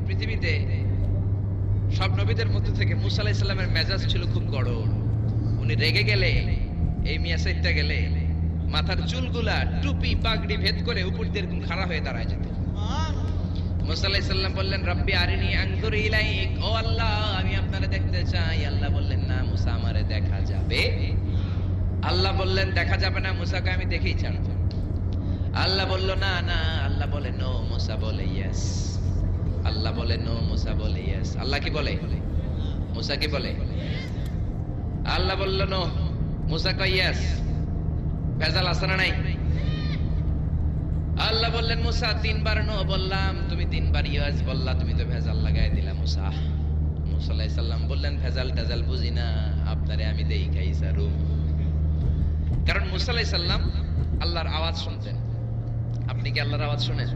এই পৃথিবীতে সব নবীদের মধ্যে থেকে মুসা সালামের মেজাজ ছিল খুব গরম উনি রেগে গেলে, এই মিয়া সাইডটা গেলে, মাথার চুলগুলা টুপি, পাগড়ি ভেদ করে উপর দিয়ে এরকম খাড়া হয়ে দাঁড়ায় যেত। মুসা আলাইহিস সালাম বললেন, রব্বি আরিনি আনজুর ইলাইক। ও আল্লাহ, আমি আপনারে দেখতে চাই। আল্লাহ বললেন, না মুসা, আমারে দেখা যাবে। আল্লাহ বললেন, দেখা যাবে না মুসাকে, আমি দেখেই ছাড়ব আল্লাহ বলল, না না। আল্লাহ বলে, নো মুসা বলে ইয়েস আল্লাহ বলে, নো, মুসা বলে ইয়েস আল্লাহ কি বলে? মুসা কি বলে? আল্লাহ বলল, নো। মুসা কয় ইয়েস ভেজাল আছে না নাই? আল্লাহ বললেন, মুসা, তিনবার নো বললাম, তুমি তিনবার ইয়েস বললা, তুমি তো ভেজাল লাগাই দিলা, মুসা। মুসা আলাইহিস সালাম বললেন, ভেজাল টেজাল বুঝি না, আপনারে আমি দেই খাই সারু কারণ মুসা আলাইহিস সালাম আল্লাহর আওয়াজ শুনতেন। আপনি কি আল্লাহর আওয়াজ শুনেন?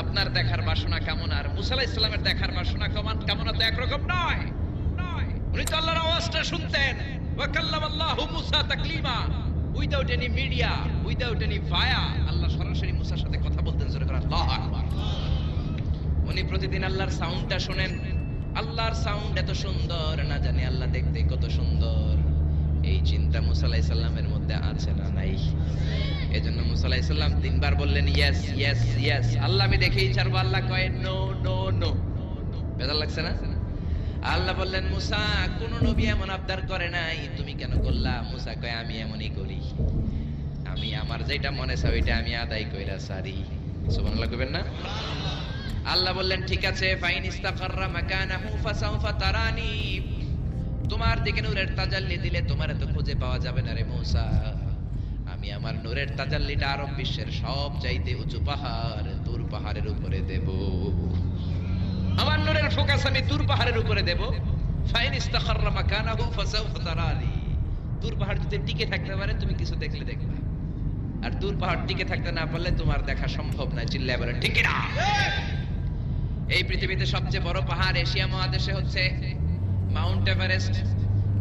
আপনার দেখার বাসনা কেমন আর? মুসা আলাইহিস সালামের দেখার বাসনা কেমন কেমন তো একরকম? নয়। উনি তো আল্লাহর আওয়াজটা শুনতেন। আল্লাহ সরাসরি মুসার সাথে কথা বলতেন উনি প্রতিদিন আল্লাহর সাউন্ডটা শুনেন। আল্লাহর সাউন্ড এত সুন্দর, না জানি আল্লাহ দেখতে কত সুন্দর। এই চিন্তা মুসা আলাইহিস মধ্যে আছে না নাই? এজন্য মুসা আলাইহিস সালাম তিনবার বললেন ইয়েস ইয়েস ইয়েস আল্লাহ, আমি দেখেই ছাড়বো। আল্লাহ কয় নো নো নো বেজার লাগছে না? আল্লাহ বললেন, মুসা, কোন নবী এমন আবদার করে নাই। তুমি কেন করলা? মুসা কয়, আমি এমনই করি। আমি আমার যেটা মনে চাই ওইটা আমি আদায় কইরা সারি। সুবহানাল্লাহ কইবেন না? আল্লাহ বললেন, ঠিক আছে, ফাইন ইস্তাকাররা মাকানাহু ফাসাউফা তারানি তোমার দিকে নূরের তাজাল্লি দিলে তোমার তো খুঁজে পাওয়া যাবে না রে মূসা। আমি আমার নূরের তাজাল্লিটা আরব বিশ্বের সব চাইতে উঁচু পাহাড় দূর পাহাড়ের উপরে দেব। আমার নূরের ফোকাস আমি দূর পাহাড়ের উপরে দেব। ফাইন ইস্তাকাররা মাকানাহু ফাসাউফা তারানি। দূর পাহাড় যদি টিকে থাকতে পারে তুমি কিছু দেখলে দেখবা। আর দূর পাহাড় টিকে থাকতে না পারলে তোমার দেখা সম্ভব না চিল্লায় বলেন ঠিক না এই পৃথিবীতে সবচেয়ে বড় পাহাড় এশিয়া মহাদেশে হচ্ছে মাউন্ট এভারেস্ট,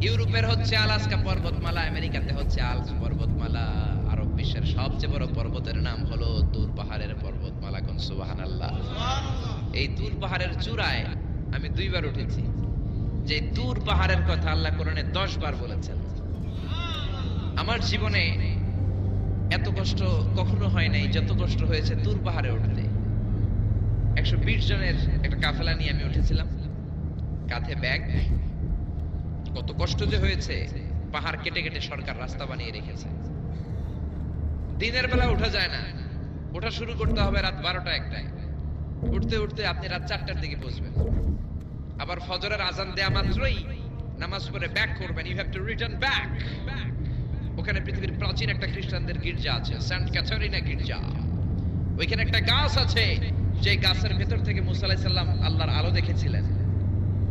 ইউরোপের হচ্ছে আলাস্কা পর্বতমালা, আমেরিকাতে হচ্ছে আলস পর্বতমালা, আরব বিশ্বের সবচেয়ে বড় পর্বতের নাম হলো দূর পাহাড়ের পর্বতমালা কোন? সুবাহান আল্লাহ এই দূর পাহাড়ের চূড়ায় আমি দুইবার উঠেছি। যে দূর পাহাড়ের কথা আল্লাহ কোরআনে দশ বার বলেছেন। আমার জীবনে এত কষ্ট কখনো হয় নাই, যত কষ্ট হয়েছে দূর পাহাড়ে উঠতে। একশো বিশ জনের একটা কাফেলা নিয়ে আমি উঠেছিলাম। কাঁধে ব্যাগ। কত কষ্ট যে হয়েছে, পাহাড় কেটে কেটে সরকার রাস্তা বানিয়ে রেখেছে। দিনের বেলা ওঠা যায় না। ওঠা শুরু করতে হবে রাত বারোটা একটায়। উঠতে উঠতে আপনি রাত চারটার দিকে পৌঁছবেন। আবার ফজরের আজান দেয়া মাত্রই নামাজ পড়ে ব্যাক করবেন। You have to return back ওখানে পৃথিবীর প্রাচীন একটা খ্রিস্টানদের গির্জা আছে সেন্ট ক্যাথারিনা গির্জা। ওইখানে একটা গাছ আছে যে গাছের ভেতর থেকে মুসা আলাইহিস আল্লাহর আলো দেখেছিলেন।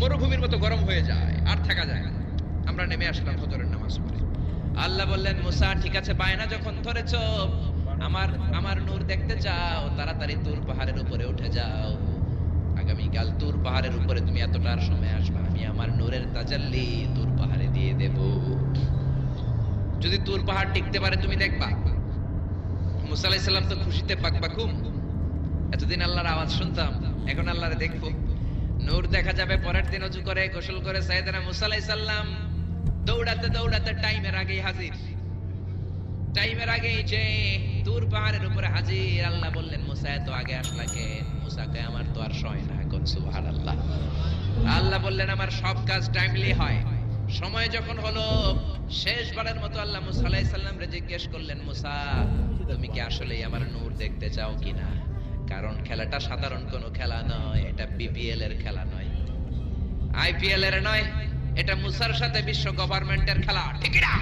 মরুভূমির মতো গরম হয়ে যায়, আর থাকা যায় না। আমরা নেমে আসলাম ফজরের নামাজ পড়ে। আল্লাহ বললেন, মুসা, ঠিক আছে, বায়না যখন ধরেছ, আমার আমার নূর দেখতে চাও, তাড়াতাড়ি তুর পাহাড়ের উপরে উঠে যাও। আগামীকাল তুর পাহাড়ের উপরে তুমি এতটার সময় আসবে, আমি আমার নূরের তাজাল্লি তুর পাহাড়ে দিয়ে দেব। যদি তুর পাহাড় টিকতে পারে, তুমি দেখবা। মুসা আলাইহিস সালাম তো খুশিতে পাকপাকুম এতদিন আল্লাহর আওয়াজ শুনতাম, এখন আল্লাহরে দেখব। নূর দেখা যাবে, পরের দিন অজু করে, গোসল করে সাইয়েদনা মুসা আলাইহিস সালাম দৌড়াতে দৌড়াতে টাইমের আগেই হাজির। টাইমের আগেই যে দূর পাহাড়ের উপরে হাজির, আল্লাহ বললেন, মুসা, এত আগে আসলা কে? মুসা কে আমার তো আর সয় না কোন সুবহানাল্লাহ। আল্লাহ বললেন, আমার সব কাজ টাইমলি হয়। সময় যখন হলো, শেষবারের মতো আল্লাহ মুসা আলাইহিস সালাম রে জিজ্ঞেস করলেন, মুসা, তুমি কি আসলেই আমার নূর দেখতে চাও কিনা? কারণ খেলাটা সাধারণ কোনো খেলা নয় এটা বিপিএল এর খেলা নয়। আইপিএল এর নয় এটা মুসার সাথে বিশ্ব গভর্নমেন্টের খেলা। ঠিক না?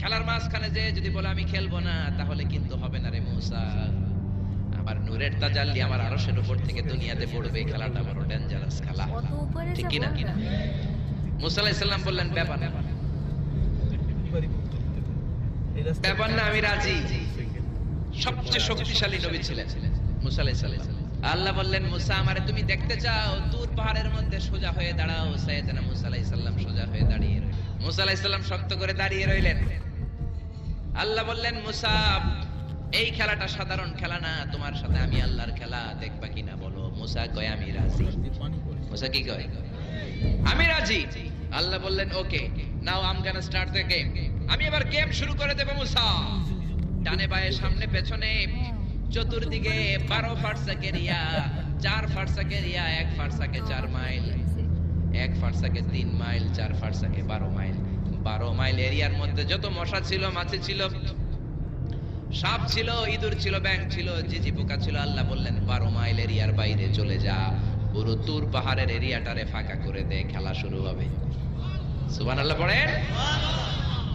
খেলার মাঝখানে যে যদি বলে আমি খেলব না তাহলে কিন্তু হবে না রে মুসা। আমার নূরের তাজাল্লি আমার আরশের উপর থেকে দুনিয়াতে পড়বে খেলাটা বড় ডেঞ্জারাস খেলা। ঠিক কিনা বলটা? মুসা আলাইহিস সালাম বললেন ব্যাপার না। ব্যাপার না আমি রাজি। সবচেয়ে শক্তিশালী নবী ছিলেন, মুসা আলাইহিস আল্লাহ বললেন, মুসা, আমারে তুমি দেখতে চাও তুর পাহাড়ের মধ্যে সোজা হয়ে দাঁড়াও, সাইয়েদনা মুসা আলাইহিস সালাম সোজা হয়ে দাঁড়িয়ে রইলেন। মুসা আলাইহিস সালাম শক্ত করে দাঁড়িয়ে রইলেন। আল্লাহ বললেন, মুসা, এই খেলাটা সাধারণ খেলা না, তোমার সাথে আমি আল্লাহর খেলা দেখবা কিনা বলো? মুসা কয়, আমি রাজি। মুসা কি কয়? আমি রাজি। আল্লাহ বললেন, okay, now I'm gonna start the game আমি এবার গেম শুরু করে দেব, মুসা। ডানে বায়ে সামনে, পেছনে, চতুর্দিকে বারো ফারসাক এরিয়া চার ফারসাক এরিয়া এক ফারসাকে চার মাইল, এক ফারসাকে তিন মাইল, চার ফারসাকে বারো মাইল। বারো মাইল এরিয়ার মধ্যে যত মশা ছিল, মাছি ছিল, সাপ ছিল, ইঁদুর ছিল ব্যাং ছিল, জিজি পোকা ছিল, আল্লাহ বললেন, বারো মাইল এরিয়ার বাইরে চলে যা। পুরো তুর পাহাড়ের এরিয়াটারে ফাঁকা করে দে, খেলা শুরু হবে। সুবান আল্লাহ পড়েন?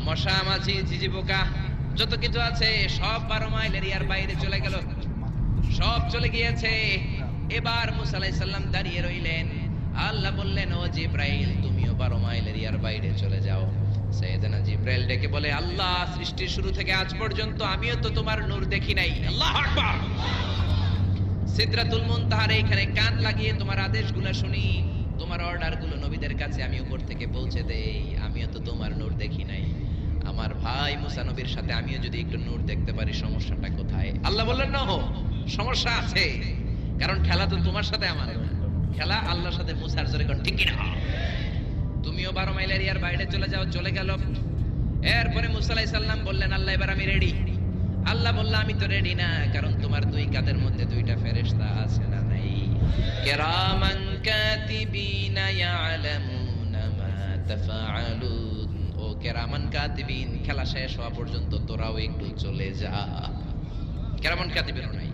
মশা, মাছি, জিজি পোকা যত কিছু আছে, সব বারো মাইল এরিয়ার বাইরে চলে গেল। সব চলে গিয়েছে। এবার মুসা দাঁড়িয়ে রইলেন। আল্লাহ বললেন, ও জিব্রাইল, তুমিও বারো মাইল এরিয়ার বাইরে চলে যাও। জিব্রাইল ডেকে বলে, আল্লাহ, সৃষ্টির শুরু থেকে আজ পর্যন্ত আমিও তো তোমার নূর দেখি নাই। আল্লাহ আকবার! সিদরাতুল এখানে কান লাগিয়ে তোমার আদেশগুলো শুনি। তোমার অর্ডারগুলো নবীদের কাছে আমি উপর থেকে পৌঁছে দেই। আমিও তো তোমার নূর দেখি নাই। আমার ভাই মুসা নবীর সাথে আমিও যদি একটু নূর দেখতে পারি, সমস্যাটা কোথায়? আল্লাহ বললেন না সমস্যা আছে। কারণ খেলা তো তোমার সাথে আমার খেলা আল্লাহর সাথে মুসার জোরে কোন ঠিক না তুমিও বারো মাইল এরিয়ার বাইরে চলে যাও, চলে গেল। এরপরে মুসা আলাইহিস সালাম বললেন, আল্লাহ, এবার আমি রেডি আল্লাহ বলল, আমি তো রেডি না, কারণ তোমার দুই কাদের মধ্যে দুইটা ফেরেশতা আছে না নাই। কিরামান কাতিবিনা মা তাফআলুন কিরামান কাতিবিন খেলা শেষ হওয়া পর্যন্ত তোরাও একটু চলে যা। কেরামন কাতিবিন নাই।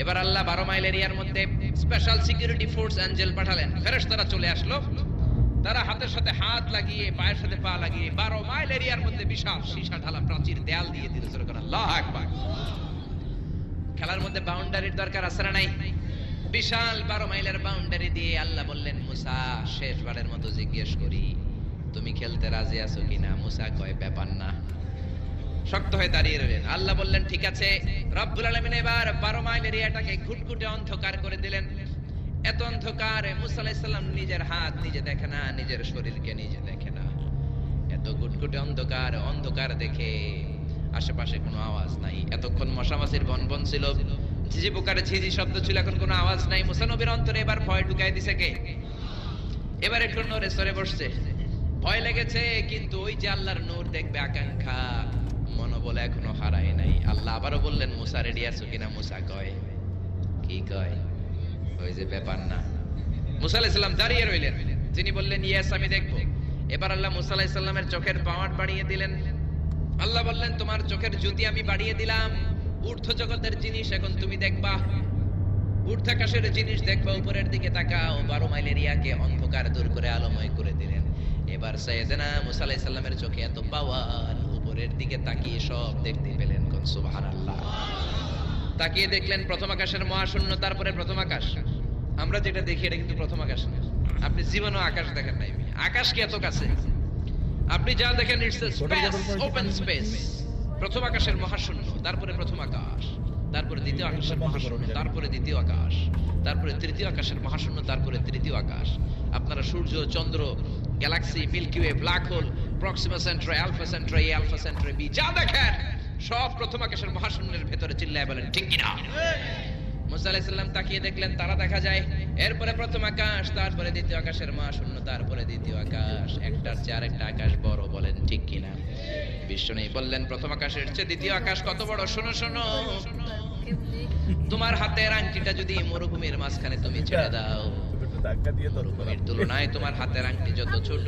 এবার আল্লাহ বারো মাইল এরিয়ার মধ্যে স্পেশাল সিকিউরিটি ফোর্স অ্যাঞ্জেল পাঠালেন। ফেরেশতারা চলে আসলো। তারা হাতের সাথে হাত লাগিয়ে, পায়ের সাথে পা লাগিয়ে বারো মাইল এরিয়ার মধ্যে বিশাল সীসা ঢালা প্রাচীর দেয়াল দিয়ে দিল। করে আল্লাহ আকবার। খেলার মধ্যে বাউন্ডারির দরকার আছে না নাই? বিশাল বারো মাইলের বাউন্ডারি দিয়ে আল্লাহ বললেন, মুসা, শেষবারের মতো জিজ্ঞেস করি। তুমি খেলতে রাজি আছো কিনা? মুসা কয়, ব্যাপার না। শক্ত হয়ে দাঁড়িয়ে রইলেন। আল্লাহ বললেন, ঠিক আছে। রব্বুল আলামিন এবার বারো মাইল এরিয়াটাকে ঘুটঘুটে অন্ধকার করে দিলেন। এত অন্ধকার মুসা আলাইহিস সালাম নিজের হাত নিজে দেখে না, নিজের শরীরকে নিজে দেখে না। এত গুটগুটে অন্ধকার অন্ধকার দেখে আশেপাশে কোনো আওয়াজ নাই। এতক্ষণ মশামাছির বনবন ছিল। ঝিঝি পোকারে ঝিঝি শব্দ ছিল, এখন কোনো আওয়াজ নাই। মুসা নবীর অন্তরে এবার ভয় ঢুকাই দিছে কে? এবার একটু নড়ে সরে বসছে। ভয় লেগেছে, কিন্তু ওই যে আল্লাহর নূর দেখবে আকাঙ্ক্ষা, মনোবল এখনও হারায় নাই। আল্লাহ আবারও বললেন, মুসা রেডি আছো কিনা? মুসা কয়, কি কয়? ওই যে ব্যাপার না। মুসা আলাইহিস সালাম দাঁড়িয়ে রইলেন। তিনি বললেন, ইয়েস, আমি দেখব। এবার আল্লাহ মুসা আলাইহিস সালামের চোখের পাওয়ার বাড়িয়ে দিলেন। আল্লাহ বললেন, তোমার চোখের জ্যোতি আমি বাড়িয়ে দিলাম। ঊর্ধ্ব জগতের জিনিস এখন তুমি দেখবা। ঊর্ধ্বাকাশের জিনিস দেখবা, উপরের দিকে তাকাও। বারো মাইল এরিয়াকে অন্ধকার দূর করে আলোময় করে দিলেন। এবার সৈয়দনা মুসা আলাইহিস সালামের চোখে এত পাওয়ার উপরের দিকে তাকিয়ে সব দেখতে পেলেন কোন সুবহানাল্লাহ। তাকিয়ে দেখলেন প্রথম আকাশের মহাশূন্য তারপরে প্রথম আকাশ। আমরা যেটা দেখি এটা কিন্তু প্রথম আকাশ না। আপনি জীবনও আকাশ দেখেন নাই আকাশ কি এত কাছে? আপনি যা দেখেন ইটস স্পেস ওপেন স্পেস প্রথম আকাশের মহাশূন্য তারপরে প্রথম আকাশ। তারপরে দ্বিতীয় আকাশের মহাশূন্য তারপরে দ্বিতীয় আকাশ। তারপরে তৃতীয় আকাশের মহাশূন্য তারপরে তৃতীয় আকাশ। আপনারা সূর্য চন্দ্র galaxy Milky Way black hole Proxima Centauri Alpha Centauri Alpha Centauri B যা দেখেন, সব প্রথম আকাশের মহাশূন্যের ভেতরে চিল্লায় বলেন, ঠিক কিনা? মুসা আলাইহিস সালাম তাকিয়ে দেখলেন, তারা দেখা যায়, এরপরে প্রথম আকাশ, তারপরে দ্বিতীয় আকাশের মহাশূন্য, তারপরে দ্বিতীয় আকাশ, একটার চেয়ে আরেকটা আকাশ বড় বলেন, ঠিক কিনা? বিশ্ব নেই বললেন, প্রথম আকাশের চেয়ে দ্বিতীয় আকাশ কত বড়? শোনো শোনো। তোমার হাতের আংটিটা যদি মরুভূমির মাঝখানে তুমি ছেড়ে দাও ধাক্কা দিয়ে তুলনায় তোমার হাতের আংটি যত ছোট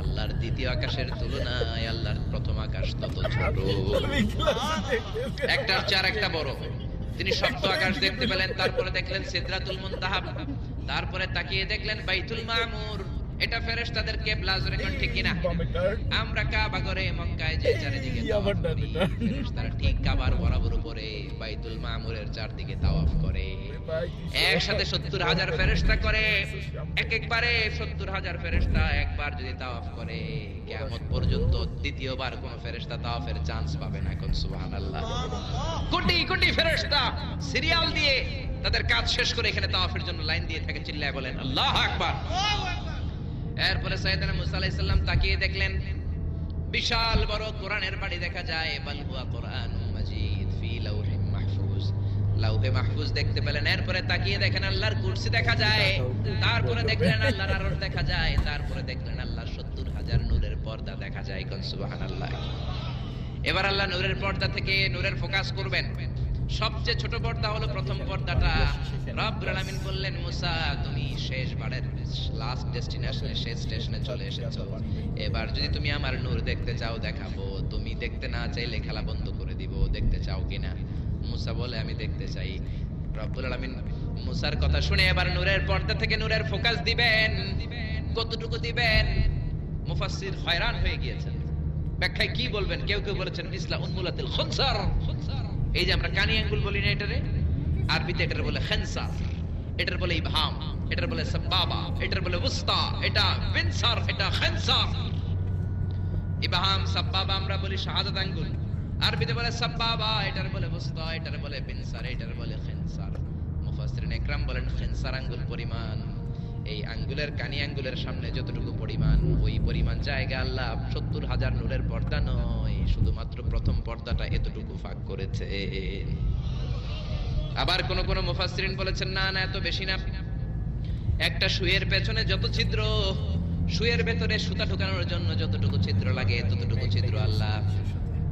আল্লাহর দ্বিতীয় আকাশের তুলনায় আল্লাহর প্রথম আকাশ তত ছোট। একটার চার একটা বড়। তিনি সপ্ত আকাশ দেখতে পেলেন তারপরে দেখলেন সিদ্রাতুল মুনতাহা তারপরে তাকিয়ে দেখলেন বাইতুল মামুর। এটা ফেরেশতাদের কেবলা জোরে কোন? ঠিক কিনা আমরা কাবা ঘরে মক্কায় যে চারিদিকে করি। ফেরেশতারা ঠিক কাবার বরাবর উপরে বাইতুল মামুরের চারদিকে তাওয়াফ করে। একসাথে সত্তর হাজার ফেরেস্তা করে এক একবারে সত্তর হাজার ফেরেস্তা একবার যদি তাওয়াফ করে কেমন পর্যন্ত দ্বিতীয়বার কোন ফেরেস্তা তাওয়াফের চান্স পাবে না এখন সুবাহান আল্লাহ কোটি কোটি ফেরেস্তা সিরিয়াল দিয়ে তাদের কাজ শেষ করে এখানে তাওয়াফের জন্য লাইন দিয়ে থাকে চিল্লায় বলেন আল্লাহ আকবার। এরপরে সাইয়েদনা মুসা তাকিয়ে দেখলেন, বিশাল বড় কোরআনের বাড়ি দেখা যায়। বাল হুয়া কোরআনুম মাজিদ ফি লাউহিম মাহফুজ। লাউহে মাহফুজ দেখতে পেলেন, এরপরে তাকিয়ে দেখেন দেখা যায়। তারপরে দেখলেন দেখা যায়। তারপরে দেখলেন হাজার নূরের পর্দা দেখা যায়। এবার আল্লাহ নূরের পর্দা থেকে নূরের ফোকাস করবেন। সবচেয়ে ছোট পর্দা হলো প্রথম পর্দাটা। রব্বুল আলামিন বললেন, মুসা, তুমি শেষ বারের লাস্ট ডেস্টিনেশনে শেষ স্টেশনে চলে এসেছ। এবার যদি তুমি আমার নূর দেখতে চাও, দেখাবো। তুমি দেখতে না চাইলে খেলা বন্ধ করে দিব। দেখতে চাও কিনা মুসা বলে, আমি দেখতে চাই। রব্বুল আলামিন মুসার কথা শুনে এবার নূরের পর্দা থেকে নূরের ফোকাস দিবেন। কতটুকু দিবেন? মুফাসসির হয়রান হয়ে গিয়েছেন। ব্যাখ্যায় কি বলবেন? কেউ কেউ বলেছেন, ইসলা উন্মুলাতিল খুনসার। এই যে আমরা কানি আঙ্গুল বলি না এটারে? আরবিতে এটার বলে খেনসার এটার বলে ইবহাম, এটার বলে সাব্বাবা, এটার বলে উস্তা, এটা বিনসার, এটা খেনসার ইবহাম, সাব্বাবা আমরা বলি শাহাদাত আঙ্গুল। আরবিতে বলে সাব্বাবা, এটার বলে উস্তা, এটার বলে বিনসার, এটার বলে খেনসার। মুফাসসিরিন ইকরাম বলেন খেনসার আঙ্গুল পরিমাণ। এই আঙ্গুলের কানি আঙ্গুলের সামনে যতটুকু পরিমাণ, ওই পরিমাণ জায়গা আল্লাহ সত্তর হাজার নূরের পর্দা নয়, শুধুমাত্র প্রথম পর্দাটা এতটুকু ফাঁক করেছে। আবার কোন কোন মুফাসসিরিন বলেছেন, না না, এত বেশি না। একটা সুয়ের পেছনে যত ছিদ্র, সুয়ের ভেতরে সুতা ঢোকানোর জন্য যতটুকু ছিদ্র লাগে, ততটুকু ছিদ্র আল্লাহ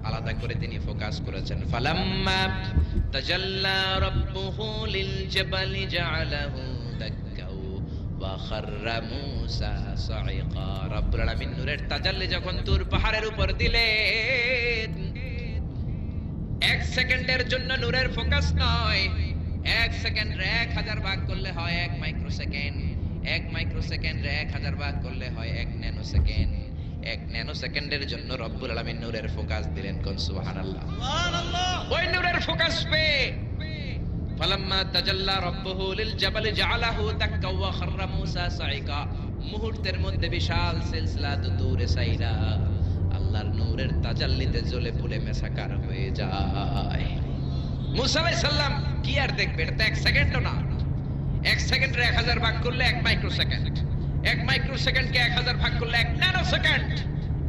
আলাদা করে তিনি ফোকাস করেছেন। ফালাম্মা তাজাল্লা রাব্বুহু লিল জাবালি জাআলাহু দাক্কাউ নূরের তাজাল্লি যখন তুর পাহাড়ের উপর দিলেন এক সেকেন্ডের জন্য নূরের ফোকাস নয়। এক সেকেন্ড এক হাজার ভাগ করলে হয় এক মাইক্রো সেকেন্ড এক মাইক্রো সেকেন্ড এক হাজার ভাগ করলে হয় এক ন্যানো সেকেন্ড এক ন্যানো সেকেন্ডের জন্য রব্বুল আলামিন নূরের ফোকাস দিলেন কোন সুবহানাল্লাহ। ওই নূরের ফোকাস পে মুহূর্তের মধ্যে বিশাল সিলসিলা দূরে সাইরা। আল্লাহর নূরের তাজাল্লিতে জ্বলে পুড়ে মেসাকার হয়ে যায়। কি আর তো এক না। এক এক হাজার ভাগ করলে এক মাইক্রো সেকেন্ড এক মাইক্রো এক হাজার ভাগ করলে এক ন্যানো সেকেন্ড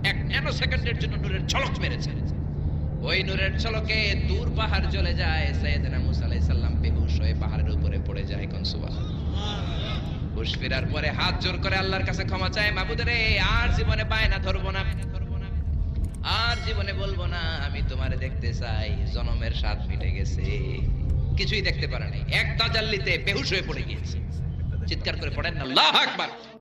এক ন্যানো জন্য মেরেছে ওই নূরের ঝলকে দূর পাহাড় চলে যায় সৈয়দনা মুসা আলাইহিস সালাম বেহুশ হয়ে পাহাড়ের উপরে পড়ে যায় কোন সুবহানাল্লাহ হুশ ফেরার পরে হাত জোর করে আল্লাহর কাছে ক্ষমা চায় মাবুদ রে, আর জীবনে পায় না ধরবো না ধরবো না। আর জীবনে বলব না, আমি তোমারে দেখতে চাই, জনমের স্বাদ মিটে গেছে। কিছুই দেখতে পারে নাই। এক তাজাল্লিতে বেহুশ হয়ে পড়ে গিয়েছে। চিৎকার করে পড়েন না, আল্লাহ আকবার।